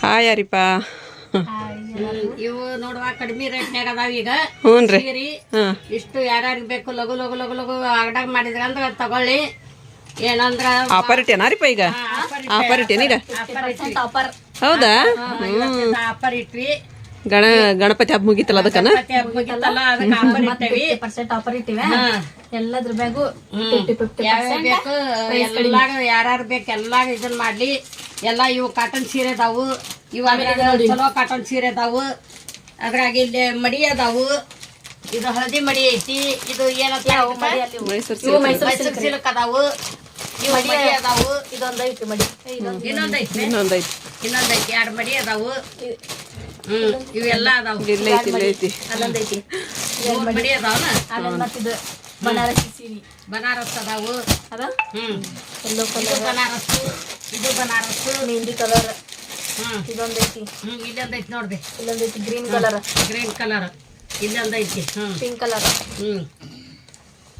Hi ಯಾರಿಪ್ಪ ಇವು ನೋಡುವ ಕಡಿಮೆ ರೇಟ್ನ್ಯಾಗ ಅದಾವ ಈಗ. ಹ್ಞೂನ್ರಿ ರೀ. ಸೀರಿ ಹಾಂ. ಇಷ್ಟು ಯಾರ್ಯಾರಿಗೆ ಬೇಕು ಲಘು ಲಘು ಲಘು ಲಘು ಆರ್ಡರ್ ಮಾಡಿದ್ರ ಅಂದ್ರೆ ತಗೊಳ್ಳಿ. ಏನಂದ್ರ ಆಫರ್ ಇಟ್ಟೇನಾರಿಪ್ಪ ಈಗ? ಆಫರ್ ಇಟ್ಟೇನೀಗ ಆಫರ್ ಹೌದಾ? ಆಫರ್ ಇಟ್ವಿ ಗಣ ಗಣಪತಿ ಹಬ್ಬ ಮುಗೀತಲ್ಲ ಅದಕ್ಕನ? ಪರ್ಸೆಂಟ್ ಆಫರ್ ಇಟ್ಟಿವೆ. ಎಲ್ಲದ್ರ ಬ್ಯಾಗು ಯಾರ್ಯಾರು ಬೇಕು ಎಲ್ಲಾಗ ಇದನ್ನ ಮಾಡ್ಲಿ. ಎಲ್ಲ ಇವು ಕಾಟನ್ ಸೀರೆ ಅದಾವು. ಇವು ಚಲೋ ಕಾಟನ್ ಸೀರೆ ಅದಾವು. ಅದ್ರಾಗ ಇಲ್ಲಿ ಮಡಿ ಅದಾವು. ಇದು ಹಳದಿ ಮಡಿ ಐತಿ. ಇದು ಏನಂತ ಮೈಸೂರು ಸಿಲ್ಕ್. ಅದಾವು. ಇವು ಮಡಿ ಅದಾವು. ಇದೊಂದು ಐತಿ ಮಡಿ. ಇನ್ನೊಂದೈತಿ ಎರಡು ಮಡಿ ಅದಾವು. ಹ್ಮ್. ಇವೆಲ್ಲ ಅದಾವು. ಇಲ್ಲೇ ಐತಿ ಇಲ್ಲೇ ಐತಿ. ಅಲ್ಲೊಂದು ಐತಿ. ಮೂರ್ ಮಡಿ ಅದಾವನ ಆಮೇಲೆ ಮತ್ತಿದು ಬನಾರಸಿ ಸೀರೆ. ಬನಾರಸ್ ಅದಾವು. ಅದ? ಹ್ಮ್. ಬನಾರಸ್. ಇದು ಬನಾರಸ್. ಮೆಹಂದಿ ಕಲರ್ ಹ್ಮ್. ಇದೊಂದು ಐತಿ. ಹ್ಮ್ ಇಲ್ಲೊಂದೈತಿ ನೋಡ್ರಿ. ಇಲ್ಲೊಂದು ಐತಿ ಗ್ರೀನ್ ಕಲರ್. Green colour. ಇಲ್ಲೊಂದೈತಿ ಹ್ಮ್. Pink colour. ಹ್ಮ್.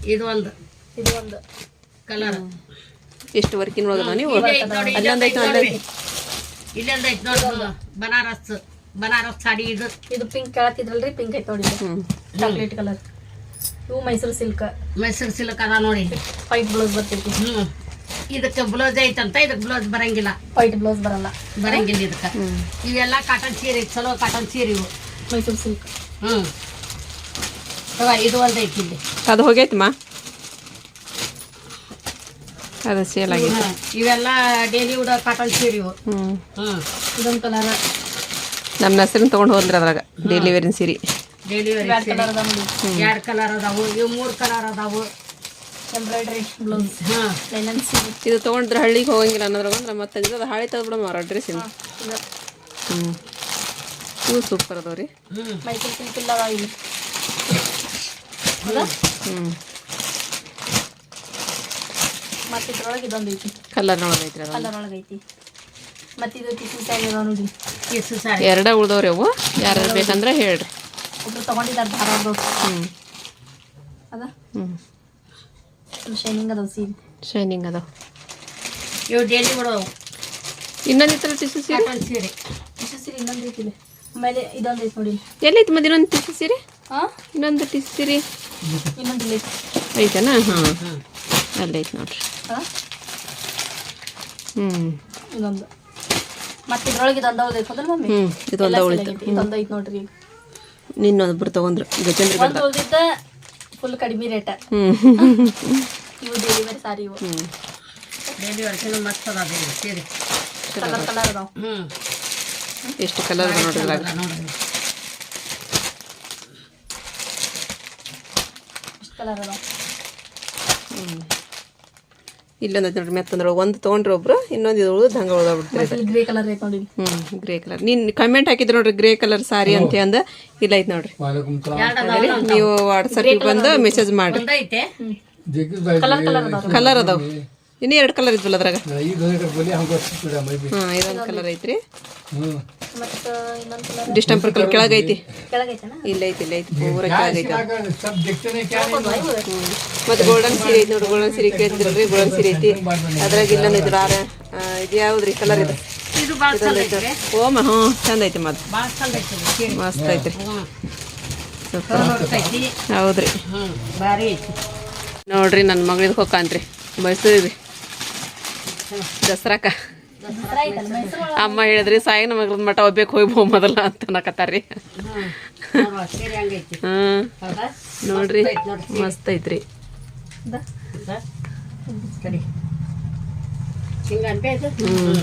ಇದು ಒಂದು ಇದು ಒಂದು ಕಲರ್ ಎಷ್ಟು ವರ್ಕಿನ ಒಳಗದ ನೀವು? ನೋಡಿ ಅಲ್ಲೊಂದೈತಿ ನೋಡ್ರಿ ಇಲ್ಲೊಂದೈತಿ ನೋಡ್ರಿ. ಬನಾರಸ್. ಬನಾರಸ್ ಸಾಡಿ ಇದು. ಇದು ಪಿಂಕ್ ಕೇಳತ್ತಿದ್ರಲ್ರಿ ಪಿಂಕ್ ಐತಿ ನೋಡಿ ಚಾಕ್ಲೇಟ್ ಕಲರ್. ಇವು ಮೈಸೂರು ಸಿಲ್ಕ್. ಮೈಸೂರು ಸಿಲ್ಕ್ ಅದ ನೋಡಿ ಪೈಪ್ ಬ್ಲೌಸ್ ಬರ್ತೈತಿ. ಹ್ಮ್. ಇದಕ್ಕೆ ಬ್ಲೌಸ್ ಐತಂತ ಇದಕ್ಕೆ ಬ್ಲೌಸ್ ಬರಂಗಿಲ್ಲ. ವೈಟ್ ಬ್ಲೌಸ್ ಬರಲ್ಲ. ಬರಂಗಿಲ್ಲ ಇದಕ್ಕೆ. ಇವೆಲ್ಲ ಕಾಟನ್ ಸೀರೆ ಚಲೋ ಕಾಟನ್ ಸೀರೆ ಇವು. ಮೈಸೂರು ಸಿಲ್ಕ್ ಹ್ಮ್. ಅವ ಇದು ಒಂದು ಐತಿ ಇಲ್ಲಿ. ಅದು ಹೋಗೈತಮ್ಮ ಅದು ಸೇಲ್ ಆಗಿದೆ. ಇವೆಲ್ಲಾ ಡೈಲಿ ಉಡೋ ಕಾಟನ್ ಸೀರೆ ಇವು. ಹ್ಞೂ ಹ್ಮ್. ಇದೊಂದು ಕಲರ್ ನಮ್ಮ ಹೆಸರನ್ನ ತೊಗೊಂಡು ಹೋದ್ರ ಅದ್ರಾಗ ಡೈಲಿ ವೇರಿನ ಸೀರೆ. ಡೈಲಿ ಎರಡು ಕಲರ್ ಅದಾವು ಇವು ಮೂರು ಕಲರ್ ಅದಾವು. ಎಂಬ್ರಾಯ್ಡ್ರಿ. ಬ್ಲೌಸ್. ಹಾ. ಲೈನನ್ ಸೀರೆ ಇದು ತೊಗೊಂಡ್ರೆ ಹಳ್ಳಿಗೆ ಹೋಗಂಗಿಲ್ಲ ಅನ್ನೋದ್ರಾಗ ಅಂದ್ರೆ ಮತ್ತೆ ಅದು ಹಾಳಿ ತೆಗೆದು ಮಾರಾಡ್ರಿ ಇದು ಹ್ಞೂ ಇವು ಸೂಪರ್ ಅದಾವ ರೀ. ಹ್ಮ್. ಮೈಸೂರು ಸಿಲ್ಕ್ ಇಲ್ಲ ಅದಾವ ಇಲ್ಲಿ. ಹ್ಞೂ ಮತ್ತೆ ಇದ್ರೊಳಗೆ ಇದೊಂದು ಐತಿ. ಕಲರ್ ಕಲರ್ ಒಳಗೆ ಐತಿ. ಮತ್ತೆ ಇದು ಟಿಶ್ಯೂ ಸ್ಯಾರಿ ಅದಾವ ನೋಡಿ. ಕಿಸು ಸಾರಿ. ಎರಡೇ ಉಳ್ದವ್ರಿ ಅವು ಯಾರು ಬೇಕಂದ್ರೆ ಹೇಳ್ರಿ. ಒಬ್ರು ತಗೊಂಡಿದ್ದಾರೆ ಧಾರವಾಡದವ್ರು. ಹ್ಞೂ ಅದ? ಹ್ಞೂ ಶೈನಿಂಗ್ ಅದಾವ ಸೀರೆ ಶೈನಿಂಗ್ ಅದಾವ ಇವು ಡೈಲಿ ಉಡೋವು ಇನ್ನೊಂದು ಟಿಶ್ಯೂ ಸೀರೆ? ಕಾಟನ್ ಸೀರೆ. ಇನ್ನೊಂದು ಆಮೇಲೆ ಇದೊಂದು ಐತೆ ನೋಡಿ. ಎಲ್ಲೈತಿ ಮತ್ತೆ ಇನ್ನೊಂದು ಟಿಶ್ಯೂ ಸೀರೆ? ಹಾಂ? ಇನ್ನೊಂದು ಟಿಶು ಸೀರೆ? ಇನ್ನೊಂದು ಇಲ್ಲಿ ಐತಿ. ಐತನಾ? ಹಾಂ. ಅಲ್ಲೈತಿ ನೋಡ್ರಿ. ಹಾಂ? ಹ್ಞೂ ಇದೊಂದು ಮತ್ತೆ ಇದ್ರೊಳಗೆ ಇದೊಂದು ಐತಿ ಹೌದಲ್ಲ ಮಮ್ಮಿ? ಹ್ಞೂ ಇದೊಂದು ಐತಿ. ನೋಡ್ರಿ ಈಗ. ನಿನ್ನೊಬ್ಬರು ತೊಗೊಂಡ್ರು. ಗಜೇಂದ್ರ ಒಂದು ಉಳ್ದಿದ್ದ ಫುಲ್ ಕಡಿಮೆ ರೇಟ ಇವು ಡೆಲಿವರಿ ಸಾರಿ ಇವು. ಡೆಲಿವರಿ ಮಸ್ತ್ ಅದ ಸೀರೆ ಕಲರ್ ಕಲರ್ ಅದಾವ ಹ್ಮ್ ಎಷ್ಟು ಕಲರ್ ಇಷ್ಟು ಕಲರ್ ಅದಾವ? ಇಲ್ಲೊಂದ್ ನೋಡ್ರಿ ಮೆತ್ತಂದ್ರ ಒಂದು ತೊಗೊಂಡ್ರಿ ಒಬ್ರು ಇನ್ನೊಂದು ಇದು ಉಳ್ದು ಹಂಗ ಗ್ರೇ ಕಲರ್ ಹ್ಮ್ ಗ್ರೇ ಕಲರ್ ನೀನ್ ಕಮೆಂಟ್ ಹಾಕಿದ್ರು ನೋಡ್ರಿ ಗ್ರೇ ಕಲರ್ ಸಾರಿ ಅಂತ ಅಂದ ಇಲ್ಲ ಐತ್ ನೋಡ್ರಿ ನೀವು ವಾಟ್ಸ್ಆಪ್ ಬಂದು ಮೆಸೇಜ್ ಮಾಡ್ರಿ ಕಲರ್ ಅದಾವ ಇನ್ನೂ ಎರಡು ಕಲರ್ ಇದ್ವಲ್ಲ ಅದ್ರಾಗ ಹಾ ಇದೊಂದು ಕಲರ್ ಐತ್ರಿ ಮತ್ತು ಕಲರ್ ಡಿಸ್ಟೆಂಪರ್ ಕಲರ್ ಕೆಳಗೈತಿ. ಇಲ್ಲ ಐತಿ ಇಲ್ಲ ಐತಿ ಪೂರ ಕೆಳಗೈತಿ. ಮತ್ತೆ ಗೋಲ್ಡನ್ ಸೀರೆ ಐತಿ ನೋಡಿ ಗೋಲ್ಡನ್ ಸೀರೆ ಕೇಳಿದ್ರಲ್ರಿ ಗೋಲ್ಡನ್ ಸೀರೆ ಐತಿ. ಅದ್ರಾಗ ಇಲ್ಲ ಇದ್ರ ಇದು ಯಾವ್ದ್ರಿ ಕಲರ್ ಇದೆ? ಓಮ ಹ್ಞೂ ಚಂದ ಐತಿ ಮತ್ತು. ಮಸ್ತ್ ಐತ್ರಿ. ಹೌದ್ರಿ. ನೋಡ್ರಿ ನನ್ನ ಮಗಳಿದ್ ಹೋಗ್ಕಾನ್ರಿ ಮೈಸೂರಿ ದಸರಾಕ ಅಮ್ಮ ಹೇಳಿದ್ರಿ ಸಾಯಿ ಮಗಳದ ಮಠ ಒಬ್ಬೇಕು ಹೋಗಿ ಮೊದಲ ಅಂತ ಹೌದಾ ನೋಡ್ರಿ ಮಸ್ತ್ ಐತ್ರಿ. ಹ್ಮ್.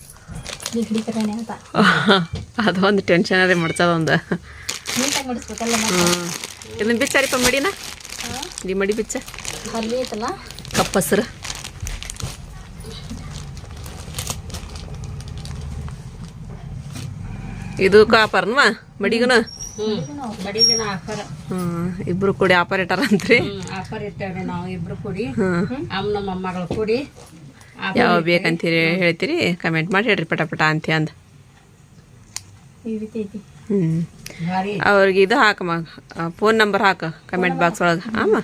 ಅದೊಂದು ಟೆನ್ಷನ್ ಅದೇ ಮಾಡ್ಸೋದೊಂದು ಇದನ್ನ ಬಿಚ್ಚಾರಿಪ್ಪ ಮಡಿನ? ಈ ಮಡಿ ಬಿಚ್ಚ. ಅಲ್ಲಿ ಐತಲ್ಲ ಕಪ್ಪಸ್ರು ಇದು ಕಾಪರ್ನ ಮಡಿಗನ? ಇಬ್ರು ಕೂಡಿ ಆಪರೇಟರ್ ಅಂತ್ರಿ. ಆಫರ್ ಇರ್ತೇವ್ರಿ ನಾವು ಇಬ್ರು ಕೂಡಿ. ಅಮ್ಮ ನಮ್ಮ ಮೊಮ್ಮಗಳು ಕೂಡಿ. ಯಾವ ಬೇಕಂತೀರಿ ಹೇಳ್ತೀರಿ? ಕಮೆಂಟ್ ಮಾಡಿ ಹೇಳ್ರಿ ಪಟ ಪಟ ಅಂತ ಅಂದ. ಹ್ಮ್. ಅವ್ರಿಗೆ ಇದು ಹಾಕಮ್ಮ ಫೋನ್ ನಂಬರ್ ಹಾಕ ಕಮೆಂಟ್ ಬಾಕ್ಸ್ ಒಳಗೆ. ಆಮ.